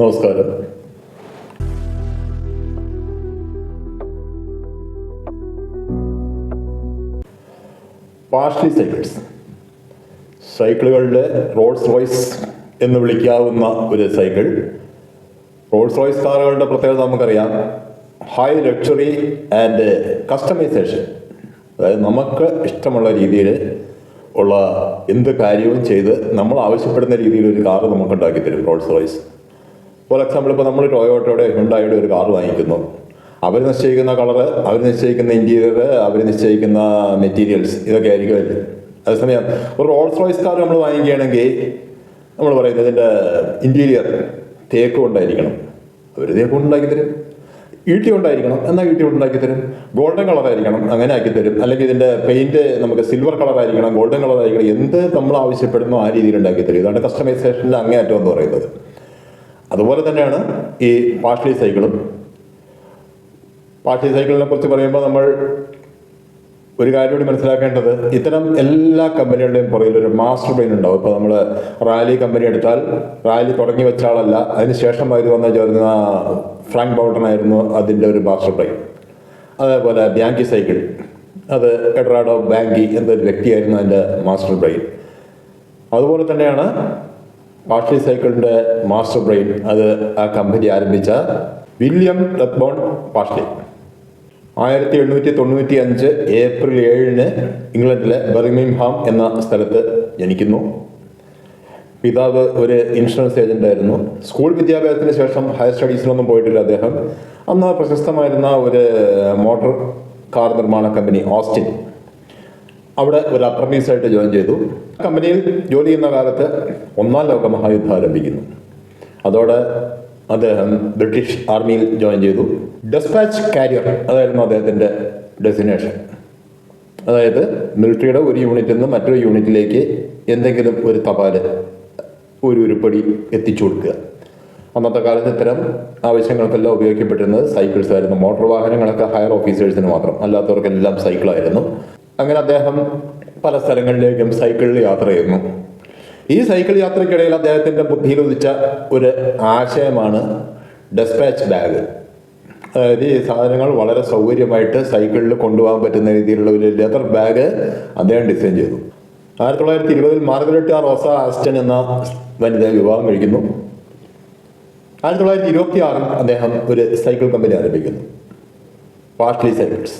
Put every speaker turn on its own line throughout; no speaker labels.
നമസ്കാരം. പാർഷ്ലി സൈക്കിൾസ് സൈക്കിളുകളുടെ റോൾസ് റോയ്സ് എന്ന് വിളിക്കാവുന്ന ഒരു സൈക്കിൾ. റോൾസ് റോയ്സ് കാറുകളുടെ പ്രത്യേകത നമുക്കറിയാം. ഹൈ ലക്ഷറി ആൻഡ് കസ്റ്റമൈസേഷൻ അതായത് നമുക്ക് ഇഷ്ടമുള്ള രീതിയിൽ ഉള്ള എന്ത് കാര്യവും ചെയ്ത് നമ്മൾ ആവശ്യപ്പെടുന്ന രീതിയിൽ ഒരു കാറ് നമുക്ക് ഉണ്ടാക്കി തരും റോൾസ് റോയ്സ് ഫോർ എക്സാമ്പിൾ ഇപ്പോൾ നമ്മൾ ടൊയോട്ടയുടെ ഹുണ്ടായുടെ ഒരു കാർ വാങ്ങിക്കുന്നു. അവർ നിശ്ചയിക്കുന്ന കളറ് അവർ നിശ്ചയിക്കുന്ന ഇന്റീരിയർ അവർ നിശ്ചയിക്കുന്ന മെറ്റീരിയൽസ് ഇതൊക്കെ ആയിരിക്കും അതിൽ അതേസമയം ഒരു റോൾസ് റോയ്സ് കാർ നമ്മൾ വാങ്ങിക്കുകയാണെങ്കിൽ നമ്മൾ പറയുന്നത് ഇതിന്റെ ഇന്റീരിയർ തേക്ക് കൊണ്ടായിരിക്കണം. അവർ തേക്ക് കൊണ്ടുണ്ടാക്കി തരും. ഈട്ടി കൊണ്ടായിരിക്കണം എന്നാൽ ഈട്ടി കൊണ്ടുണ്ടാക്കി തരും? ഗോൾഡൻ കളറായിരിക്കണം അങ്ങനെ ആക്കി തരും. അല്ലെങ്കിൽ ഇതിന്റെ പെയിന്റ് നമുക്ക് സിൽവർ കളറായിരിക്കണം ഗോൾഡൻ കളറായിരിക്കണം എന്ത് നമ്മൾ ആവശ്യപ്പെടുന്നോ ആ രീതിയിൽ ഉണ്ടാക്കി തരും. ഇതാണ് കസ്റ്റമൈസേഷനിൽ അങ്ങേയറ്റം എന്ന് പറയുന്നത്. അതുപോലെ തന്നെയാണ് ഈ പാഷ്ലി സൈക്കിളും. പാഷ്ലി സൈക്കിളിനെ കുറിച്ച് പറയുമ്പോൾ നമ്മൾ ഒരു കാര്യം കൂടി മനസ്സിലാക്കേണ്ടത് ഇത്തരം എല്ലാ കമ്പനികളുടെയും പുറകിൽ ഒരു മാസ്റ്റർ ബ്രെയിൻ ഉണ്ടാവും. ഇപ്പോൾ നമ്മൾ റാലി കമ്പനി എടുത്താൽ റാലി തുടങ്ങി വെച്ച ആളല്ല അതിനുശേഷം അവർ വന്ന ചേർന്ന ഫ്രാങ്ക് ബൗട്ടനായിരുന്നു അതിന്റെ ഒരു മാസ്റ്റർ ബ്രെയിൻ അതേപോലെ ബാങ്കി സൈക്കിൾ അത് എഡ്രാഡോ ബാങ്കി എന്നൊരു വ്യക്തിയായിരുന്നു അതിന്റെ മാസ്റ്റർ ബ്രെയിൻ അതുപോലെ തന്നെയാണ് പാഷ്ലി സൈക്കിളിന്റെ മാസ്റ്റർ ബ്രെയിൻ അത് ആ കമ്പനി ആരംഭിച്ച വില്യം റെത്ബോൺ പാഷ്ലി ആയിരത്തി എണ്ണൂറ്റി തൊണ്ണൂറ്റി അഞ്ച് ഏപ്രിൽ ഏഴിന് ഇംഗ്ലണ്ടിലെ ബർമിംഹാം എന്ന സ്ഥലത്ത് ജനിക്കുന്നു. പിതാവ് ഒരു ഇൻഷുറൻസ് ഏജന്റ് ആയിരുന്നു. സ്കൂൾ വിദ്യാഭ്യാസത്തിന് ശേഷം ഹയർ സ്റ്റഡീസിലൊന്നും പോയിട്ടില്ല അദ്ദേഹം. അന്ന് പ്രശസ്തമായിരുന്ന ഒരു മോട്ടോർ കാർ നിർമ്മാണ കമ്പനി ഓസ്റ്റിൻ. അവിടെ ഒരു അപ്രമീസായിട്ട് ജോയിൻ ചെയ്തു. കമ്പനിയിൽ ജോലി ചെയ്യുന്ന കാലത്ത് ഒന്നാം ലോക മഹായുദ്ധം ആരംഭിക്കുന്നു. അതോടെ അദ്ദേഹം ബ്രിട്ടീഷ് ആർമിയിൽ ജോയിൻ ചെയ്തു. ഡെസ്പാച്ച് കാരിയർ അതായിരുന്നു അദ്ദേഹത്തിന്റെ ഡെസ്റ്റിനേഷൻ അതായത് മിലിറ്ററിയുടെ ഒരു യൂണിറ്റിൽ നിന്ന് മറ്റൊരു യൂണിറ്റിലേക്ക് എന്തെങ്കിലും ഒരു തപാൽ ഒരു ഉരുപ്പടി എത്തിച്ചു കൊടുക്കുക. അന്നത്തെ കാലത്ത് ഇത്തരം ആവശ്യങ്ങൾക്കെല്ലാം ഉപയോഗിക്കപ്പെട്ടിരുന്നത് സൈക്കിൾസ് ആയിരുന്നു. മോട്ടോർ വാഹനങ്ങളൊക്കെ ഹയർ ഓഫീസേഴ്സിന് മാത്രം. അല്ലാത്തവർക്കെല്ലാം സൈക്കിളായിരുന്നു അങ്ങനെ അദ്ദേഹം പല സ്ഥലങ്ങളിലേക്കും സൈക്കിളിൽ യാത്ര ചെയ്യുന്നു. ഈ സൈക്കിൾ യാത്രയ്ക്കിടയിൽ അദ്ദേഹത്തിന്റെ ബുദ്ധിയിൽ ഉദിച്ച ഒരു ആശയമാണ് ഡെസ്പാച്ച് ബാഗ് അതായത് ഈ സാധനങ്ങൾ വളരെ സൗകര്യമായിട്ട് സൈക്കിളിൽ കൊണ്ടുപോകാൻ പറ്റുന്ന രീതിയിലുള്ള ഒരു ലെതർ ബാഗ് അദ്ദേഹം ഡിസൈൻ ചെയ്തു. ആയിരത്തി തൊള്ളായിരത്തി ഇരുപതിൽ മാർഗരറ്റ് റോസ ആസ്റ്റൻ എന്ന വനിത വിവാഹം കഴിക്കുന്നു. ആയിരത്തി തൊള്ളായിരത്തി ഇരുപത്തി ആറിൽ അദ്ദേഹം ഒരു സൈക്കിൾ കമ്പനി ആരംഭിക്കുന്നു. പാർട്ട്ലി സൈക്കിൾസ്.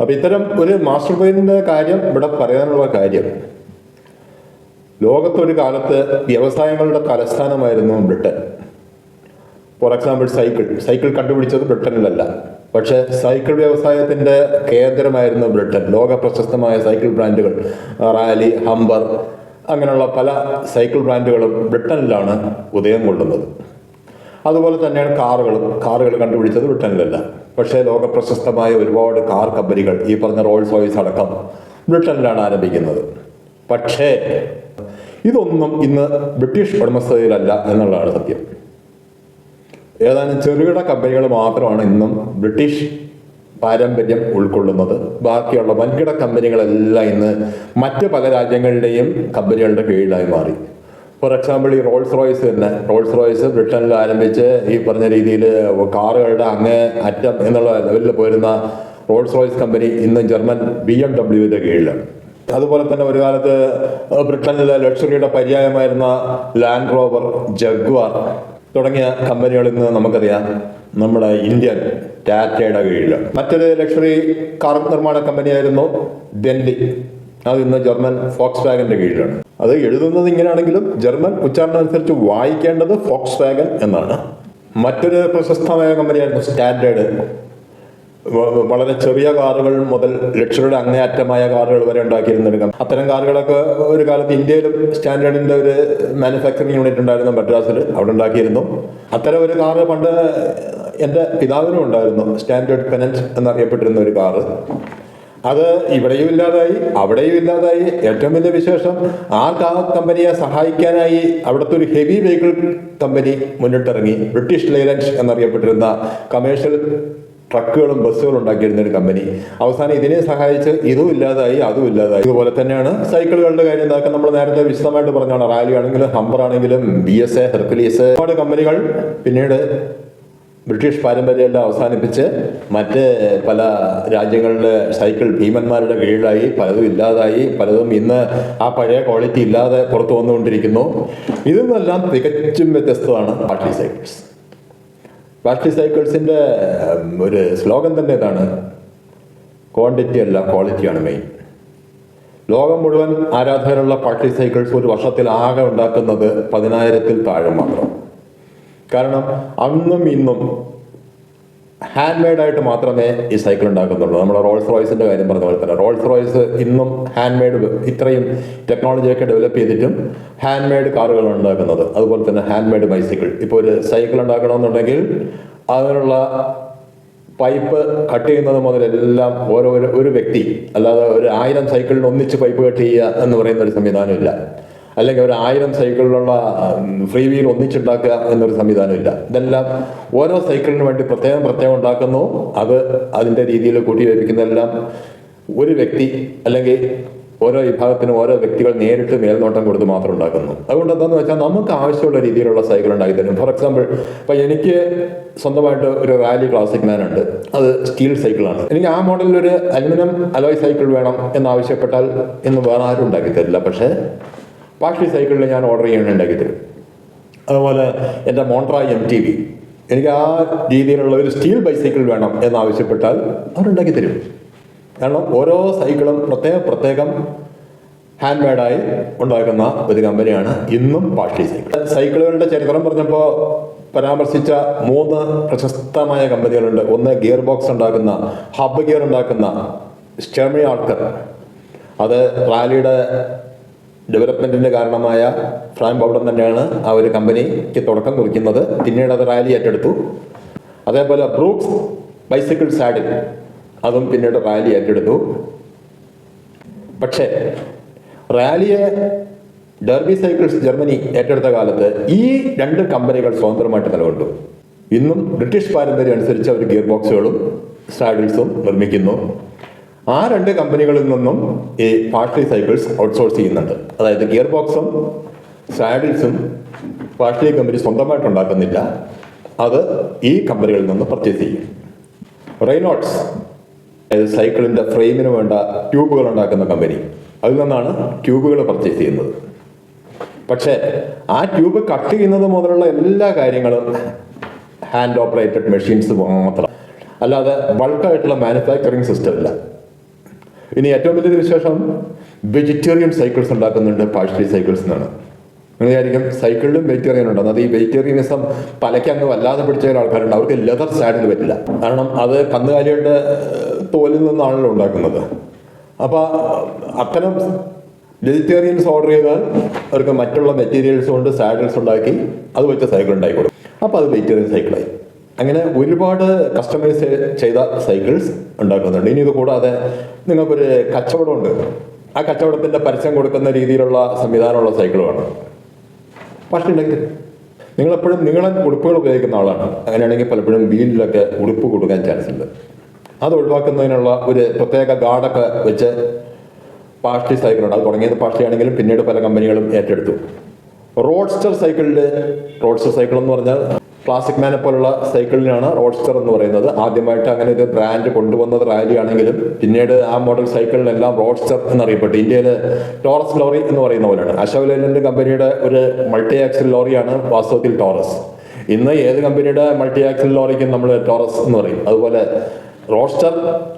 അപ്പോൾ ഇത്തരം ഒരു മാസ്റ്റർ പ്ലാനിന്റെ കാര്യം ഇവിടെ പറയാനുള്ള കാര്യം. ലോകത്തൊരു കാലത്ത് വ്യവസായങ്ങളുടെ തലസ്ഥാനമായിരുന്നു Britain. For example cycle cycle കണ്ടുപിടിച്ചത് ബ്രിട്ടനിലല്ല. പക്ഷേ സൈക്കിൾ വ്യവസായത്തിന്റെ കേന്ദ്രമായിരുന്നു ബ്രിട്ടൻ. ലോക പ്രശസ്തമായ സൈക്കിൾ ബ്രാൻഡുകൾ റാലി ഹംബർ അങ്ങനെയുള്ള പല സൈക്കിൾ ബ്രാൻഡുകളും ബ്രിട്ടനിലാണ് ഉദയം കൊള്ളുന്നത്. അതുപോലെ തന്നെയാണ് കാറുകൾ കാറുകൾ കണ്ടുപിടിച്ചത് ബ്രിട്ടനിലല്ല. പക്ഷേ ലോക പ്രശസ്തമായ ഒരുപാട് കാർ കമ്പനികൾ ഈ പറഞ്ഞ റോൾസ് റോയ്സ് അടക്കം ബ്രിട്ടനിലാണ് ആരംഭിക്കുന്നത്. പക്ഷേ ഇതൊന്നും ഇന്ന് ബ്രിട്ടീഷ് ഉടമസ്ഥതയിലല്ല എന്നുള്ളതാണ് സത്യം. ഏതാനും ചെറുകിട കമ്പനികൾ മാത്രമാണ് ഇന്നും ബ്രിട്ടീഷ് പാരമ്പര്യം ഉൾക്കൊള്ളുന്നത്. ബാക്കിയുള്ള വൻകിട കമ്പനികളെല്ലാം ഇന്ന് മറ്റ് പല രാജ്യങ്ങളുടെയും കമ്പനികളുടെ കീഴിലായി മാറി. ഫോർ എക്സാമ്പിൾ ഈ റോൾസ് റോയ്സ് തന്നെ. റോൾസ് റോയ്സ് ബ്രിട്ടനിൽ ആരംഭിച്ച് ഈ പറഞ്ഞ രീതിയിൽ കാറുകളുടെ അങ്ങേ അറ്റം എന്നുള്ള ലെവലിൽ പോരുന്ന റോൾസ് റോയ്സ് കമ്പനി ഇന്ന് ജർമ്മൻ ബി എം ഡബ്ല്യുവിന്റെ കീഴിലാണ്. അതുപോലെ തന്നെ ഒരു കാലത്ത് ബ്രിട്ടനിലെ ലക്ഷറിയുടെ പര്യായമായിരുന്ന ലാൻഡ് റോവർ ജഗ്വാർ തുടങ്ങിയ കമ്പനികൾ ഇന്ന് നമുക്കറിയാം നമ്മുടെ ഇന്ത്യൻ ടാറ്റയുടെ കീഴിലാണ്. മറ്റൊരു ലക്ഷറി കാർ നിർമ്മാണ കമ്പനിയായിരുന്നു ഡെൻലി അത് ഇന്ന് ജർമ്മൻ ഫോക്സ് വാഗന്റെ കീഴിലാണ്. അത് എഴുതുന്നത് ഇങ്ങനെയാണെങ്കിലും ജർമ്മൻ ഉച്ചാരണം അനുസരിച്ച് വായിക്കേണ്ടത് ഫോക്സ് വാഗൻ എന്നാണ്. മറ്റൊരു പ്രശസ്തമായ കമ്പനിയായിരുന്നു സ്റ്റാൻഡേർഡ്. വളരെ ചെറിയ കാറുകൾ മുതൽ ലക്ഷറിയുടെ അങ്ങേയറ്റമായ കാറുകൾ വരെ ഉണ്ടാക്കിയിരുന്ന അത്തരം കാറുകളൊക്കെ ഒരു കാലത്ത് ഇന്ത്യയിലും സ്റ്റാൻഡേർഡിന്റെ ഒരു മാനുഫാക്ചറിങ് യൂണിറ്റ് ഉണ്ടായിരുന്നു മദ്രാസിൽ അവിടെ ഉണ്ടാക്കിയിരുന്നു. അത്തരം ഒരു കാറ് പണ്ട് എന്റെ പിതാവിനും ഉണ്ടായിരുന്നു സ്റ്റാൻഡേർഡ് പെനൻസ് എന്നറിയപ്പെട്ടിരുന്ന ഒരു കാറ്. അത് ഇവിടെയും ഇല്ലാതായി അവിടെയും ഇല്ലാതായി. ഏറ്റവും വലിയ വിശേഷം ആ കാ കമ്പനിയെ സഹായിക്കാനായി അവിടുത്തെ ഒരു ഹെവി വെഹിക്കിൾ കമ്പനി മുന്നിട്ടിറങ്ങി. ബ്രിട്ടീഷ് ലൈലൻസ് എന്നറിയപ്പെട്ടിരുന്ന കമേഴ്ഷ്യൽ ട്രക്കുകളും ബസ്സുകളും ഉണ്ടാക്കിയിരുന്ന ഒരു കമ്പനി അവസാനം ഇതിനെ സഹായിച്ച് ഇതും ഇല്ലാതായി അതും ഇല്ലാതായി. ഇതുപോലെ തന്നെയാണ് സൈക്കിളുകളുടെ കാര്യം ഇതാക്കാൻ നമ്മൾ നേരത്തെ വിശദമായിട്ട് പറഞ്ഞാണ് റാലി ആണെങ്കിലും ഹമ്പർ ആണെങ്കിലും ബി എസ് എ ഹെർക്കുലീസ് ഒരുപാട് കമ്പനികൾ പിന്നീട് ബ്രിട്ടീഷ് പാരമ്പര്യമെല്ലാം അവസാനിപ്പിച്ച് മറ്റ് പല രാജ്യങ്ങളുടെ സൈക്കിൾ ഭീമന്മാരുടെ കീഴിലായി പലതും ഇല്ലാതായി പലതും ഇന്ന് ആ പഴയ ക്വാളിറ്റി ഇല്ലാതെ പുറത്തു വന്നുകൊണ്ടിരിക്കുന്നു. ഇതിൽ നിന്നെല്ലാം തികച്ചും വ്യത്യസ്തമാണ് ബാട്ടറി സൈക്കിൾസ് ബാട്ടറി സൈക്കിൾസിന്റെ ഒരു സ്ലോഗൻ തന്നെ ഇതാണ്. ക്വാണ്ടിറ്റി അല്ല ക്വാളിറ്റിയാണ് മെയിൻ ലോകം മുഴുവൻ ആരാധകരുള്ള പാർട്ടി സൈക്കിൾസ് ഒരു വർഷത്തിൽ ആകെ ഉണ്ടാക്കുന്നത് പതിനായിരത്തിൽ താഴെ മാത്രം. കാരണം അന്നും ഇന്നും ഹാൻഡ് മെയ്ഡ് ആയിട്ട് മാത്രമേ ഈ സൈക്കിൾ ഉണ്ടാക്കുന്നുള്ളൂ. നമ്മുടെ റോൾസ് റോയ്സിന്റെ കാര്യം പറഞ്ഞ പോലെ തന്നെ. റോൾസ് റോയ്സ് ഇന്നും ഹാൻഡ് മെയ്ഡ് ഇത്രയും ടെക്നോളജിയൊക്കെ ഡെവലപ്പ് ചെയ്തിട്ടും ഹാൻഡ് മെയ്ഡ് കാറുകളാണ് ഉണ്ടാക്കുന്നത്. അതുപോലെ തന്നെ ഹാൻഡ് മെയ്ഡ് ബൈസൈക്കിൾ ഇപ്പോൾ ഒരു സൈക്കിൾ ഉണ്ടാക്കണമെന്നുണ്ടെങ്കിൽ അതിനുള്ള പൈപ്പ് കട്ട് ചെയ്യുന്നത് മുതലെല്ലാം ഓരോ ഒരു ഒരു വ്യക്തി അല്ലാതെ ഒരു ആയിരം സൈക്കിളിന് ഒന്നിച്ച് പൈപ്പ് കട്ട് ചെയ്യുക എന്ന് പറയുന്ന ഒരു സംവിധാനമില്ല. അല്ലെങ്കിൽ ഒരു ആയിരം സൈക്കിളിലുള്ള ഫ്രീ വീൽ ഒന്നിച്ചുണ്ടാക്കുക എന്നൊരു സംവിധാനമില്ല. ഇതെല്ലാം ഓരോ സൈക്കിളിന് വേണ്ടി പ്രത്യേകം പ്രത്യേകം ഉണ്ടാക്കുന്നു. അത് അതിന്റെ രീതിയിൽ കൂട്ടി വയ്പ്പിക്കുന്നതെല്ലാം ഒരു വ്യക്തി അല്ലെങ്കിൽ ഓരോ വിഭാഗത്തിനും ഓരോ വ്യക്തികൾ നേരിട്ട് മേൽനോട്ടം കൊടുത്ത് മാത്രം ഉണ്ടാക്കുന്നു. അതുകൊണ്ട് എന്താണെന്ന് വെച്ചാൽ നമുക്ക് ആവശ്യമുള്ള രീതിയിലുള്ള സൈക്കിൾ ഉണ്ടാക്കി തരും ഫോർ എക്സാമ്പിൾ ഇപ്പം എനിക്ക് സ്വന്തമായിട്ട് ഒരു റാലി ക്ലാസിക് മാൻ ഉണ്ട്. അത് സ്റ്റീൽ സൈക്കിളാണ് എനിക്ക് ആ മോഡലിൽ ഒരു അലുമിനിയം അലോയ് സൈക്കിൾ വേണം എന്ന് ആവശ്യപ്പെട്ടാൽ ഇന്ന് വേറെ ആരും ഉണ്ടാക്കി തരില്ല. പക്ഷേ പാഷി സൈക്കിളിൽ ഞാൻ ഓർഡർ ചെയ്യാൻ ഉണ്ടാക്കി തരും. അതുപോലെ എന്റെ മോണ്ട്ര എം ടി വി എനിക്ക് ആ രീതിയിലുള്ള ഒരു സ്റ്റീൽ ബൈസൈക്കിൾ വേണം എന്നാവശ്യപ്പെട്ടാൽ അവരുണ്ടാക്കി തരും. കാരണം ഓരോ സൈക്കിളും പ്രത്യേക പ്രത്യേകം ഹാൻഡ് മെയ്ഡായി ഉണ്ടാക്കുന്ന ഒരു കമ്പനിയാണ് ഇന്നും പാഷ്ടി സൈക്കിൾ. സൈക്കിളുകളുടെ ചരിത്രം പറഞ്ഞപ്പോൾ പരാമർശിച്ച മൂന്ന് പ്രശസ്തമായ കമ്പനികളുണ്ട്. ഒന്ന് ഗിയർ ബോക്സ് ഉണ്ടാക്കുന്ന ഹബ് ഗിയർ ഉണ്ടാക്കുന്ന സ്റ്റേമി ആൾക്കർ. അത് റാലിയുടെ ഡെവലപ്മെന്റിന്റെ കാരണമായ ഫ്രാം പൗഡർ തന്നെയാണ് ആ ഒരു കമ്പനിക്ക് തുടക്കം കുറിക്കുന്നത്. പിന്നീട് അത് റാലി ഏറ്റെടുത്തു. അതേപോലെ ബ്രൂക്സ് ബൈസിക്കിൾ സാഡിൽ അതും പിന്നീട് റാലി ഏറ്റെടുത്തു. പക്ഷേ റാലിയെ ഡെർബി സൈക്കിൾസ് ജർമ്മനി ഏറ്റെടുത്ത കാലത്ത് ഈ രണ്ട് കമ്പനികൾ സ്വതന്ത്രമായിട്ട് നിലകൊണ്ടു. ഇന്നും ബ്രിട്ടീഷ് പാരമ്പര്യം അനുസരിച്ച് അവർ ഗിയർ ബോക്സുകളും സാഡിൽസും നിർമ്മിക്കുന്നു. ആ രണ്ട് കമ്പനികളിൽ നിന്നും ഈ പാർട്ടി സൈക്കിൾസ് ഔട്ട്സോഴ്സ് ചെയ്യുന്നുണ്ട്. അതായത് ഗിയർ ബോക്സും സാഡിൽസും പാർട്ടി കമ്പനി സ്വന്തമായിട്ട് ഉണ്ടാക്കുന്നില്ല. അത് ഈ കമ്പനികളിൽ നിന്ന് പർച്ചേസ് ചെയ്യും. റെയ്നോട്ട്സ് അതായത് സൈക്കിളിന്റെ ഫ്രെയിമിന് വേണ്ട ട്യൂബുകൾ ഉണ്ടാക്കുന്ന കമ്പനി. അതിൽ നിന്നാണ് ട്യൂബുകൾ പർച്ചേസ് ചെയ്യുന്നത്. പക്ഷേ ആ ട്യൂബ് കട്ട് ചെയ്യുന്നത് മുതലുള്ള എല്ലാ കാര്യങ്ങളും ഹാൻഡ് ഓപ്പറേറ്റഡ് മെഷീൻസ് മാത്രം. അല്ലാതെ ബൾക്കായിട്ടുള്ള മാനുഫാക്ചറിങ് സിസ്റ്റം ഇല്ല. ഇനി ഏറ്റവും വലിയൊരു വിശേഷം വെജിറ്റേറിയൻ സൈക്കിൾസ് ഉണ്ടാക്കുന്നുണ്ട് പാഴ്സലി സൈക്കിൾസ് എന്നാണ്. നിങ്ങൾ വിചാരിക്കും സൈക്കിളിലും വെജിറ്റേറിയൻ ഉണ്ടെന്ന് അത് ഈ വെജിറ്റേറിയനിസം പലയ്ക്ക് അങ്ങ് വല്ലാതെ പിടിച്ച ആൾക്കാരുണ്ട്. അവർക്ക് ലെതർ സാഡിൽ പറ്റില്ല. കാരണം അത് കന്നുകാലികളുടെ തോലിൽ നിന്നാണല്ലോ ഉണ്ടാക്കുന്നത്. അപ്പോൾ അത്തരം വെജിറ്റേറിയൻസ് ഓർഡർ ചെയ്താൽ അവർക്ക് മറ്റുള്ള മെറ്റീരിയൽസ് കൊണ്ട് സാഡിൽസ് ഉണ്ടാക്കി അത് വെച്ച സൈക്കിൾ ഉണ്ടായിക്കോളും അപ്പോൾ അത് വെജിറ്റേറിയൻ സൈക്കിളായി അങ്ങനെ ഒരുപാട് കസ്റ്റമൈസ് ചെയ്ത സൈക്കിൾസ് ഉണ്ടാക്കുന്നുണ്ട്. ഇനി ഇത് കൂടാതെ നിങ്ങൾക്കൊരു കച്ചവടമുണ്ട്. ആ കച്ചവടത്തിന്റെ പരസ്യം കൊടുക്കുന്ന രീതിയിലുള്ള സംവിധാനമുള്ള സൈക്കിളുമാണ് പക്ഷേ ഉണ്ടെങ്കിൽ നിങ്ങളെപ്പോഴും നീളൻ ഉടുപ്പുകൾ ഉപയോഗിക്കുന്ന ആളാണ്. അങ്ങനെയാണെങ്കിൽ പലപ്പോഴും വീലിലൊക്കെ ഉടുപ്പ് കൊടുക്കാൻ ചാൻസ് ഉണ്ട്. അത് ഒഴിവാക്കുന്നതിനുള്ള ഒരു പ്രത്യേക ഗാർഡൊക്കെ വെച്ച് പാഷ്ടി സൈക്കിളുണ്ട് അത് തുടങ്ങിയത് പാഷ്ടിയാണെങ്കിലും പിന്നീട് പല കമ്പനികളും ഏറ്റെടുത്തു. റോഡ്സ്റ്റർ സൈക്കിളിൽ റോഡ്സ്റ്റർ സൈക്കിൾ എന്ന് പറഞ്ഞാൽ ക്ലാസിക് മാനെ പോലുള്ള സൈക്കിളിനാണ് റോഡ്സ്റ്റർ എന്ന് പറയുന്നത്. ആദ്യമായിട്ട് അങ്ങനെ ഒരു ബ്രാൻഡ് കൊണ്ടുവന്നത് റാലി ആണെങ്കിലും പിന്നീട് ആ മോഡൽ സൈക്കിളിനെല്ലാം റോഡ്സ്റ്റർ എന്നറിയപ്പെട്ടു. ഇന്ത്യയിലെ ടോറസ് ലോറി എന്ന് പറയുന്ന പോലെയാണ്. അശോക് ലേലൻഡ് കമ്പനിയുടെ ഒരു മൾട്ടി ആക്സൽ ലോറിയാണ് വാസ്തവത്തിൽ ടോറസ് ഇന്ന് ഏത് കമ്പനിയുടെ മൾട്ടി ആക്സൽ ലോറിക്കും നമ്മൾ ടോറസ് എന്ന് പറയും. അതുപോലെ റോസ്റ്റർ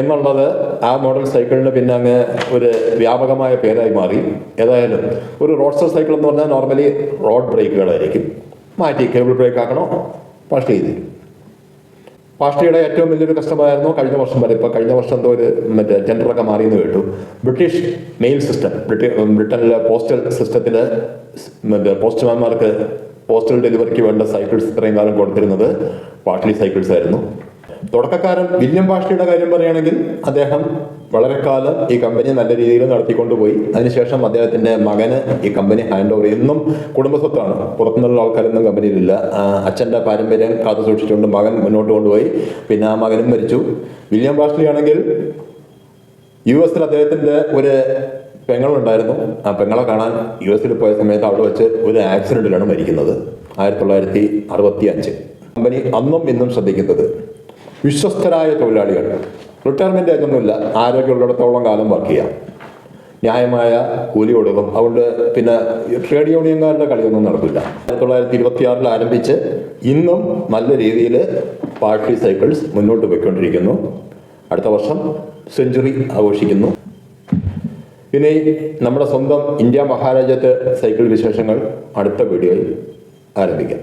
എന്നുള്ളത് ആ മോഡൽ സൈക്കിളിന് പിന്നെ അങ്ങ് ഒരു വ്യാപകമായ പേരായി മാറി. ഏതായാലും ഒരു റോസ്റ്റർ സൈക്കിൾ എന്ന് പറഞ്ഞാൽ നോർമലി റോഡ് ബ്രേക്കുകളായിരിക്കും മാറ്റി കേബിൾ ബ്രേക്ക് ആക്കണോ? പാഷ്ടി ചെയ്ത്. തരും പാഷ്ടിയുടെ ഏറ്റവും വലിയൊരു കഷ്ടമായിരുന്നു കഴിഞ്ഞ വർഷം വരെ ഇപ്പോൾ കഴിഞ്ഞ വർഷം എന്തോ ഒരു മറ്റേ ടെൻഡറൊക്കെ മാറിയെന്ന് കേട്ടു. ബ്രിട്ടീഷ് മെയിൽ സിസ്റ്റം ബ്രിട്ടനിലെ പോസ്റ്റൽ സിസ്റ്റത്തിൽ മറ്റേ പോസ്റ്റ്മാൻമാർക്ക് പോസ്റ്റൽ ഡെലിവറിക്ക് വേണ്ട സൈക്കിൾസ് ഇത്രയും കാലം കൊടുത്തിരുന്നത് പാഷ്ടി സൈക്കിൾസ് ആയിരുന്നു. തുടക്കക്കാരൻ വില്യം പാഷ്ടിയുടെ കാര്യം പറയുകയാണെങ്കിൽ അദ്ദേഹം വളരെ കാലം ഈ കമ്പനി നല്ല രീതിയിൽ നടത്തിക്കൊണ്ടുപോയി. അതിനുശേഷം അദ്ദേഹത്തിന്റെ മകന് ഈ കമ്പനി ഹാൻഡ് ഓവർ. ഇന്നും കുടുംബസ്വത്താണ് പുറത്തുനിന്നുള്ള ആൾക്കാരൊന്നും കമ്പനിയിലില്ല. അച്ഛന്റെ പാരമ്പര്യം കാത്തു സൂക്ഷിച്ചുകൊണ്ട് മകൻ മുന്നോട്ട് കൊണ്ടുപോയി. പിന്നെ ആ മകനും മരിച്ചു. വില്യം ബാഷ്ലി ആണെങ്കിൽ യു എസിൽ അദ്ദേഹത്തിന്റെ ഒരു പെങ്ങളുണ്ടായിരുന്നു. ആ പെങ്ങളെ കാണാൻ യു എസിൽ പോയ സമയത്ത് അവിടെ വെച്ച് ഒരു ആക്സിഡന്റിലാണ് മരിക്കുന്നത്. ആയിരത്തി തൊള്ളായിരത്തി അറുപത്തി അഞ്ച് കമ്പനി അന്നും ഇന്നും ശ്രദ്ധിക്കുന്നത് വിശ്വസ്തരായ തൊഴിലാളികൾ. റിട്ടയർമെന്റ് ആയിട്ടൊന്നുമില്ല. ആരോഗ്യമുള്ളിടത്തോളം കാലം വർക്ക് ചെയ്യാം. ന്യായമായ കൂലി കൊടുക്കും. അതുകൊണ്ട് പിന്നെ ട്രേഡ് യൂണിയൻകാരുടെ കളിയൊന്നും നടക്കില്ല. ആയിരത്തി തൊള്ളായിരത്തി ഇരുപത്തി ആറിൽ ആരംഭിച്ച് ഇന്നും നല്ല രീതിയിൽ പാർട്ടി സൈക്കിൾസ് മുന്നോട്ട് പോയിക്കൊണ്ടിരിക്കുന്നു. അടുത്ത വർഷം സെഞ്ചുറി ആഘോഷിക്കുന്നു. ഇനി നമ്മുടെ സ്വന്തം ഇന്ത്യ മഹാരാജ്യത്തെ സൈക്കിൾ വിശേഷങ്ങൾ അടുത്ത വീഡിയോയിൽ ആരംഭിക്കാം.